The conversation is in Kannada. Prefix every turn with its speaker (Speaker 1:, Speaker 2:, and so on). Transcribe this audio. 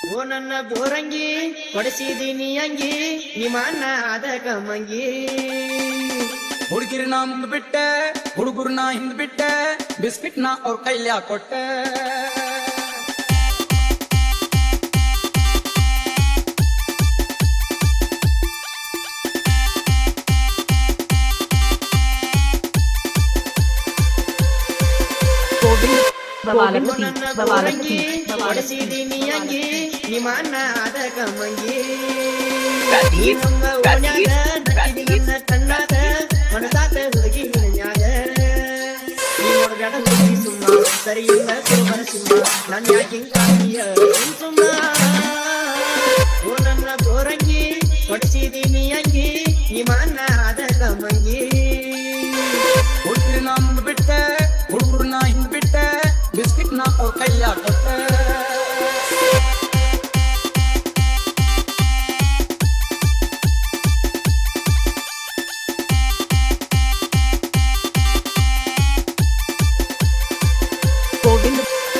Speaker 1: ಓ ನನ್ನ ಬೋರಂಗಿ ಕೊಡಿಸಿದೀನಿ ಅಂಗಿ, ನಿಮ್ಮನ್ನ ಆದ ಕಮ್ಮಂಗಿ
Speaker 2: ಹುಡುಗಿರ್ನ ಮುಂದ್ ಬಿಟ್ಟೆ, ಹುಡುಗರ್ನ ಹಿಂದ್ ಬಿಟ್ಟೆ ನಾ ಅವ್ರ ಕೈಲ್ಯಾ ಕೊಟ್ಟೆ.
Speaker 1: ಅಂಗಿ ನಿಮ್ಮನ್ನ ಆದ ನಮ್ಮ ಮನಸಾತ ಹುಡುಗಿ ನೀ ನೋಡ್ಬೇಡ ಹುಡುಗಿ ಸುಮ್ಮ ಸರಿ ಇಲ್ಲ ಸುಮ್ಮ ನನ್ ಯಾಕೆ ಸುಮ್ಮ. ಓ ನನ್ನ ಗೋರಂಗಿ ಕೊಡಿಸಿದೀನಿ ಅಂಗಿ ನಿಮ್ಮನ್ನ